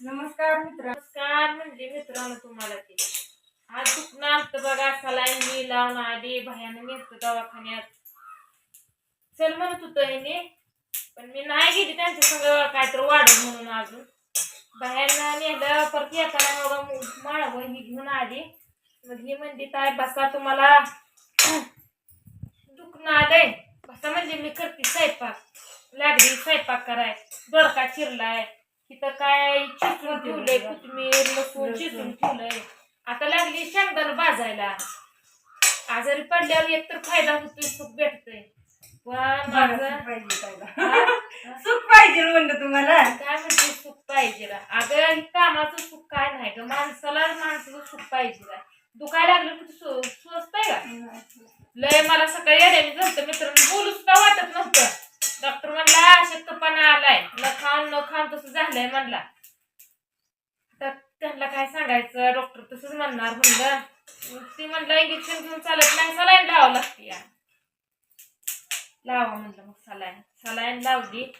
नमस्कार मित्र. नमस्कार म्हणजे मित्रांनो तुम्हाला ते. आज दुखणं आलतं बघा सलाईन मी लावून आली भयानं नेलतं दवाखान्यात. चल म्हणत होतं हिने पण मी नाही गेली त्यांच्या सगळं काहीतरी वाढव म्हणून अजून. बाहेरनं नेलं परत येताना बघा माळव ही घेऊन आली. मग ही म्हणली काय बसा तुम्हाला दुखणं आलंय. बसा म्हणजे मी करते स्वयंपाक. लागली स्वयंपाक कराय. दोडका चिरलाय. तिथं काय चिसून ठेवलंय कोथिंबीर लसूण चिसून ठेवलंय. आता लागली शेंगदाणा भाजायला. आजारी पडल्यावर एकतर फायदा होतोय सुख भेटतोय. पण माझं? सुख पाहिजे म्हणलं तुम्हाला? काय म्हणते सुख पाहिजे अगं कामाचं सुख काय नाही ग. माणसाला माणसाचं सुख पाहिजे दुखायला लागलं की सु स्वस्त आहे का? लय मला सकाळी येड्याने झालं मित्रांनो नाही म्हणला. तर त्यांना काय सांगायचं? डॉक्टर तसंच म्हणणार म्हणलं. मग ती म्हणलं इंजेक्शन घेऊन चालत नाही सलाईन लावावं लागते या. लावा म्हणलं मग सलाईन. सलाईन लावली.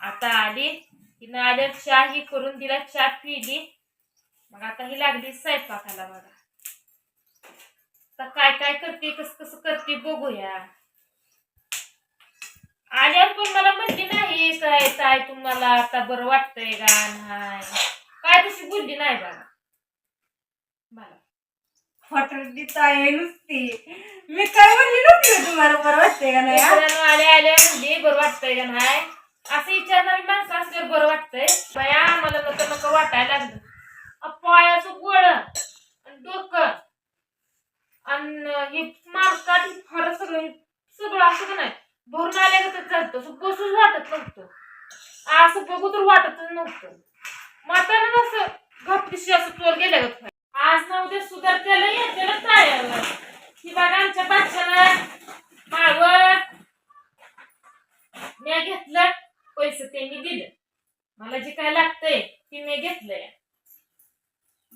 आता आली. तिनं आल्या चहा ही करून दिला चहा पिली. मग आता ही लागली स्वयंपाकाला बघा. आता काय काय करते कस कसं करते बघूया आल्यावर पण मला म्हणली काय काय तुम्हाला? आता बरं वाटतंय का? नाही. काय तशी बोलली नाही बघा मला हॉटेल आहे नुसती. मी काय म्हणली नव्हती हो तुम्हाला? बरं वाटते का नाही हा? मित्रांनो आल्या आल्या म्हणली बरं वाटतंय का नाही? असं विचारणारी माणसं असल्यावर बरं वाटतंय. बया मला नको नको वाटायला लागलं. अ, पायाचं गोळ आणि डोकं आणि हे मार्कात फार सगळं सगळं असं का नाही? भरून आल्या का चालतं. असं बसून वाटत नव्हतं. असं बघू तर वाटतच नव्हतं. मातानं असं घपलीशी असं चोर गेल्या गत आज ना उद्या सुधारतेला येतेला तयार ही बघा आमच्या बादशाला मागवत मी घेतलं पैसे त्यांनी दिलं. मला जे काय लागतंय ते मी घेतलंय.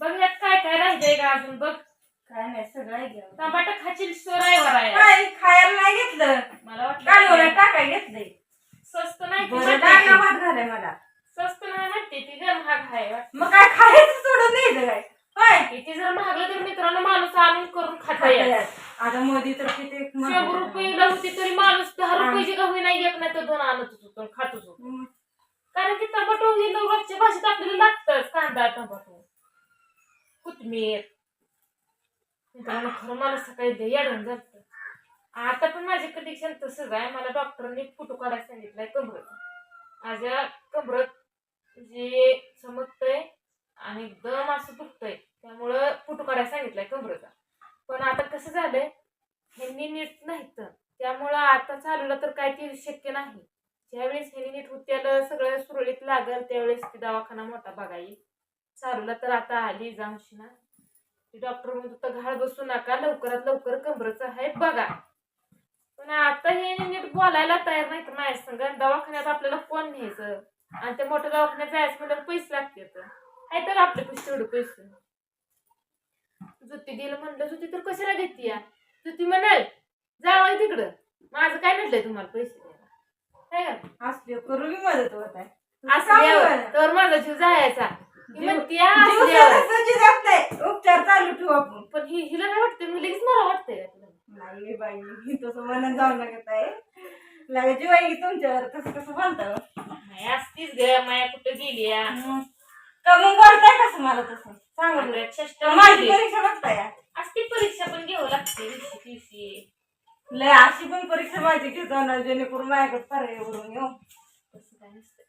बघ यात काय काय राहिलंय का अजून बघ. काय नाही सगळं आहे घ्या. टमाटा खाचील सोरायवर आहे काय खायला नाही घेतलं. मला कालवलं वाटलं टाकाय घेतलंय. स्वस्त नाही ती बरं म्हणते डाळला ती. भात घालाय मला. स्वस्त नाही म्हणते ती जर महाग आहे वाटतं. मग काय खायचं सोडून द्यायचं काय? होय. किती जर महागलं तर मित्रांनो माणूस आणून करून खाता येईल आता मोदी तर किती शंभर रुपये होती तरी माणूस दहा रुपयाची गहू नाही एक नाही तर दोन आणतच होतो होतो. हम्म. कारण की टमाटो ही रोजच्या भाषेत आपल्याला लागतच कांदा टमाटो कोथमीर मित्रांनो खरं मला सकाळी दही अडवून आता पण माझे कंडिशन तसंच आहे. मला डॉक्टरांनी फोटो काढायला सांगितलाय कमरत माझ्या कमरत जे चमकतंय आणि दम असं दुखतंय त्यामुळं फोटो काढायला सांगितलंय कमरचा. पण आता कसं झालंय ह्यांनी नीट नाही तर त्यामुळं आता चालवलं तर काय ते शक्य नाही. ज्यावेळेस ह्यांनी नीट होत्याला सगळं सुरळीत लागल त्यावेळेस ती दवाखाना मोठा बघाई चालवला तर आता आली जाऊशी ना डॉक्टर म्हणत घाळ बसू नका लवकरात लवकर कमरचं आहे बघा. पण आता हे नीट बोलायला तयार नाही तर माझ्या संग. दवाखान्यात आपल्याला कोण न्यायचं. आणि त्या मोठ्या दवाखान्यात जायचं म्हणल्यावर पैसे लागतात. आहे तर आपले पैसे तेवढे पैसे. जुती गेलं म्हणलं जुती तर कशाला घेते या? जुती म्हणाल जावं तिकडं. माझं काय म्हटलंय तुम्हाला पैसे द्यायला? काय असले करू मी मदत होत आहे. असल्यावर तर माझा जीव जायचा. नाही उपचार चालू ठेवू आपण. पण हि हिला काय वाटतंय मी लगेच मला वाटतंय. का तुला नाही बाई मी तसं मनात जाऊ लागत आहे लागे जीव आहे की तुमच्यावर कसं कसं बोलता नाही असतीच ग माया कुठं गेली या? का मग बोलताय कसं मला तसं? सांगा षष्ट माझी परीक्षा बघताय असती परीक्षा पण घ्यावं लागते लय अशी पण परीक्षा माझी घेतो ना जेणेकरून माझ्याकडे पर्याय करून येऊ. तसं काय नसतं.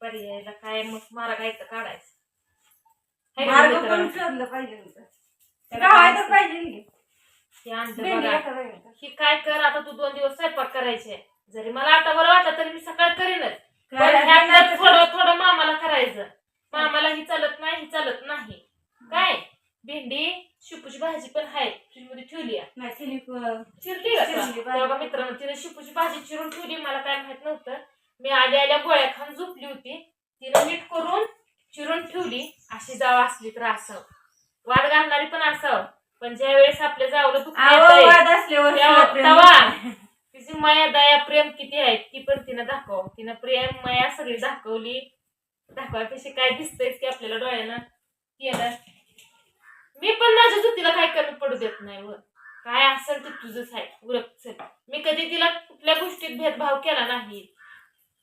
पर्यायला काय मग मारा गायचं काढायचं. मार्ग? पण शोधलं पाहिजे. ही काय कर आता तू दोन दिवस स्वयंपाक करायचे. जरी मला आता बरं वाटलं तरी मी सकाळ करीनच. थोडं थोडं मामाला करायचं. मामाला ही चालत नाही ही चालत नाही. काय? भेंडी शिपूची भाजी पण आहे फ्रीजमध्ये ठेवली आहे. मित्रांनो तिने शिपूची भाजी चिरून ठेवली. मला काय माहीत नव्हतं. मी आल्या आल्या गोळ्या खाऊन झोपली होती. तिने नीट करून चिरून ठेवली. अशी जाव असली तर असावं वाद घालणारी पण असावं पण ज्या वेळेस आपल्या जावलं वाद असल्यावर. तिची माया दया प्रेम किती आहे ती पण तिनं दाखव. तिनं प्रेम माया सगळी दाखवली. दाखवायपेक्षा काय दिसतंयच की आपल्याला डोळ्यानं. केलं मी पण माझ्या जुतीला काय कमी पडू देत नाही व. काय असेल ते तुझंच आहे. उरक मी कधी तिला कुठल्या गोष्टीत भेदभाव केला नाही.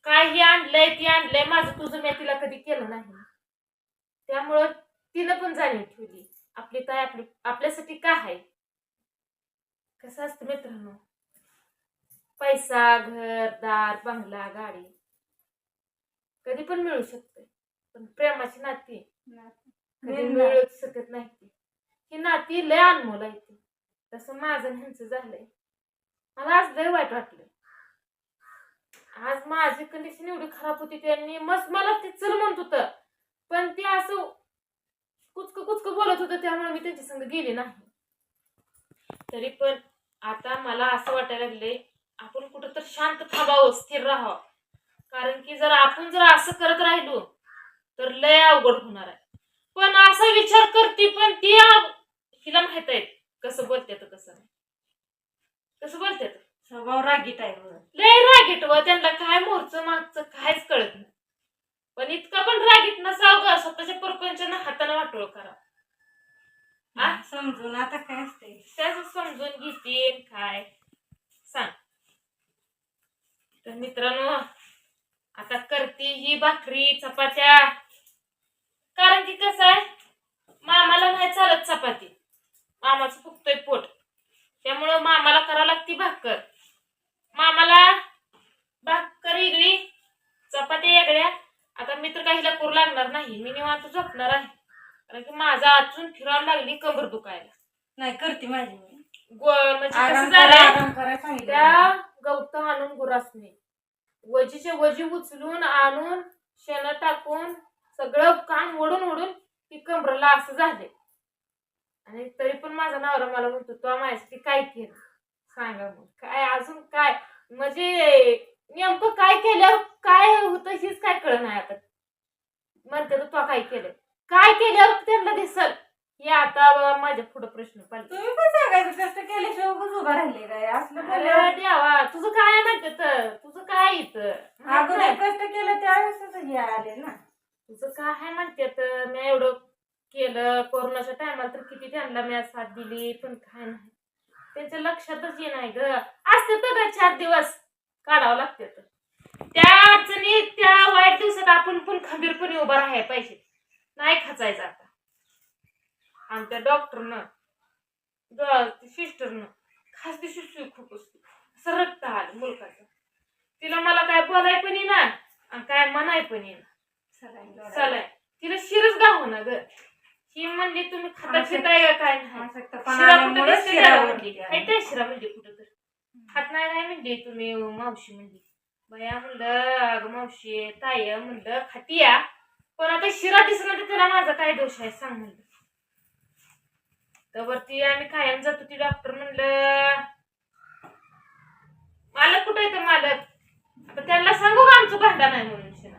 काय हे आणलंय ते आणलंय. माझं तुझं मी तिला कधी केलं नाही. त्यामुळं तिनं पण जाणीव ठेवली. आपली ताई आपली आपल्यासाठी काय आहे? कसं असतं मित्रांनो? पैसा घर दार बंगला गाडी. कधी पण मिळू शकते. पण प्रेमाची नाती. कधी मिळूच शकत नाही ती. ही नाती लय अनमोल आहे ती. तसं माझं ह्यांचं झालंय. मला आज लय वाईट वाटलं. आज माझी कंडिशन एवढी खराब होती त्यांनी. मस्त मला ते चल म्हणत होतं. पण ते असं कुचक कुचक बोलत होतं त्यामुळे मी त्यांच्या संग गेले नाही. तरी पण आता मला असं वाटायला लागले आपण कुठं तर शांत थांबावं स्थिर राहावं. कारण की जर आपण जर असं करत राहिलो तर लय अवघड होणार आहे. पण असा विचार करते पण ती हिला माहीत आहे कसं बोलते तर कसं नाही. कसं बोलते स्वभाव रागीट आहे बघ. लय रागीट व त्यांना काय मोरचं मागचं काहीच कळत नाही. पण इतका पण रागीट नसावं ग स्वतःच्या परपंचानं हाताने वाटोळ करा आ? समजून आता काय असते त्याच समजून घेते काय? सांग. तर मित्रांनो आता करते ही भाकरी चपात्या. कारण की कसं आहे मामाला नाही चालत चपाती मामाचं फुगतोय पोट त्यामुळं मामाला करावं लागती भाकर मामाला भाकर वेगळी चपात्या वेगळ्या आता मी तर काहीला करू लागणार नाही मी निवांत झोपणार आहे. कारण की माझा अजून फिरावं लागली कंबर दुखायला. नाही करते माझी मी. गो- म्हणजे आराम कसं करा झालंय आराम करा सांगितलं त्या गवत आणून गुरासने. वजीचे वजी उचलून आणून शेण टाकून सगळं काम ओढून ओढून ती कमरला असं झाले. आणि तरी पण माझा नवरा मला म्हणतो तो माझ्यासाठी काय केलं? सांगा मग. काय अजून काय? म्हणजे नेमकं काय केल्यावर काय होतं हेच काय कळ नाही आता. म्हणते तर तो काय केलं काय केल्यावर त्यांना दिसल. हे आता माझ्या पुढे प्रश्न पडले. तुम्ही पण सांगायचं कष्ट केल्याशिवाय उगाच उभा राहिले काय असलं केलं अरे देवा तुझं काय म्हणते तर? तुझं काय इथं? अगोदर कष्ट केलं त्यावेळेस हे आले ना. तुझं काय आहे म्हणते तर? मी एवढं केलं कोरोनाच्या टायमाला तर किती त्यांना मी साथ दिली पण काय नाही. त्यांच्या लक्षातच ये नाही ग. असते तर चार दिवस काढावं लागते तर. त्या अडचणी त्या वाईट दिवसात आपण पण खंबीरपणे उभा राहायला पाहिजे. नाही खचायचं आता. आमच्या डॉक्टरनं सिस्टरनं खास ती शिशू खूप असते. असं रक्त आलं मुलगाचं. तिला मला काय बोलाय पण येईना आणि काय म्हणाय पण येईना चालाय तिला शिरच गाव ना ग. ही म्हणली तुम्ही खाता का काय नाही? शिरा म्हणली. म्हणली कुठं तर. खात नाही नाही म्हणली तुम्ही मावशी म्हणली. भया म्हणलं अग मावशी ताय म्हणलं खातिया पण आता शिरा दिसला तर त्याला माझा काय दोष आहे सांग म्हणलं. तर वरती आम्ही कायम जातो ती डॉक्टर म्हणलं मालक कुठं येतं मालक? आता त्यांना सांगू का आमचं भांडा नाही म्हणून शिरा?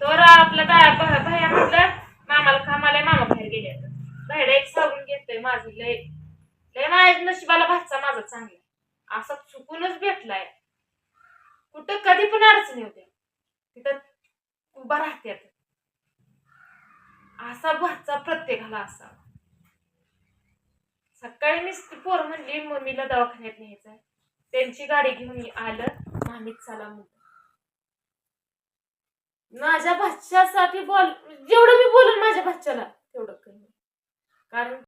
तर आपलं काय भ- म्हटलं मामाला कामाला मामा बाहेर गेले आता. एक सावरून घेतोय माझं लय. लय माझ्या नशिबाला भातचा माझा चांगला. असा चुकूनच भेटलाय. कुठं कधी पण अडचणी होत्या. तिथं उभा राहत्यात असा भाचा प्रत्येकाला असावा. सकाळी मी पोर म्हणली मम्मीला दवाखान्यात न्यायचंय. त्यांची गाडी घेऊन आलं मामीत चला म्हणून. माझ्या भाच्यासाठी बोल जेवढं मी बोलून माझ्या भाच्याला तेवढं कमी कारण